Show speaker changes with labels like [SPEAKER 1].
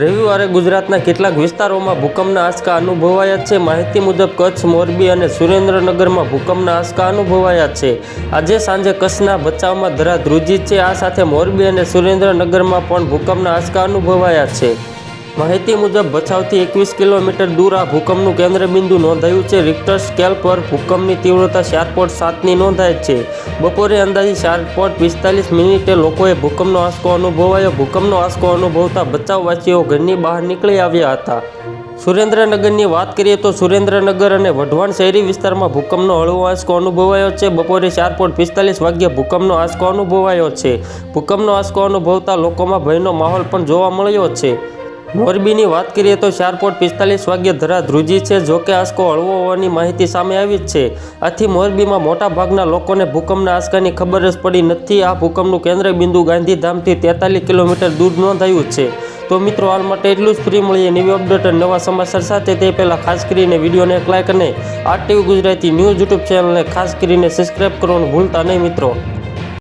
[SPEAKER 1] રવિવારે ગુજરાતના કેટલાક વિસ્તારોમાં ભૂકંપના આંચકા અનુભવાયા છે. માહિતી મુજબ, કચ્છ, મોરબી અને સુરેન્દ્રનગરમાં ભૂકંપના આંચકા અનુભવાયા છે. આજે સાંજે કચ્છના બચાવમાં ધરા ધ્રુજી છે. આ સાથે મોરબી અને સુરેન્દ્રનગરમાં પણ ભૂકંપના આંચકા અનુભવાયા છે. માહિતી મુજબ, ભચાઉથી એકવીસ કિલોમીટર દૂર આ ભૂકંપનું કેન્દ્રબિંદુ નોંધાયું છે. રિક્ટર સ્કેલ પર ભૂકંપની તીવ્રતા ચાર પોઈન્ટ સાતની નોંધાય છે. બપોરે અંદાજે ચાર પોઈન્ટ પિસ્તાલીસ મિનિટે લોકોએ ભૂકંપનો આંચકો અનુભવાયો. ભૂકંપનો આંચકો અનુભવતા બચાવવાસીઓ ઘરની બહાર નીકળી આવ્યા હતા. સુરેન્દ્રનગરની વાત કરીએ તો સુરેન્દ્રનગર અને વઢવાણ શહેરી વિસ્તારમાં ભૂકંપનો હળવો આંચકો અનુભવાયો છે. બપોરે ચાર પોઈન્ટ પિસ્તાલીસ વાગ્યે ભૂકંપનો આંચકો અનુભવાયો છે. ભૂકંપનો આંચકો અનુભવતા લોકોમાં ભયનો માહોલ પણ જોવા મળ્યો છે. મોરબીની વાત કરીએ તો ચાર પોઈન્ટ પિસ્તાલીસ વાગ્યે ધરા ધ્રુજી છે જોકે આંચકો હળવો હોવાની માહિતી સામે આવી જ છે. આથી મોરબીમાં મોટાભાગના લોકોને ભૂકંપના આંચકાની ખબર જ પડી નથી. આ ભૂકંપનું કેન્દ્ર બિંદુ ગાંધીધામથી તેતાલીસ કિલોમીટર દૂર નોંધાયું છે. તો મિત્રો, હાલ માટે એટલું જ ફ્રી મળીએ નવી અપડેટ નવા સમાચાર સાથે. તે પહેલાં ખાસ કરીને વિડીયોને એક લાઇક અને આ ટીવી ગુજરાતી ન્યૂઝ યુટ્યુબ ચેનલને ખાસ કરીને સબસ્ક્રાઈબ કરવાનું ભૂલતા નહીં મિત્રો.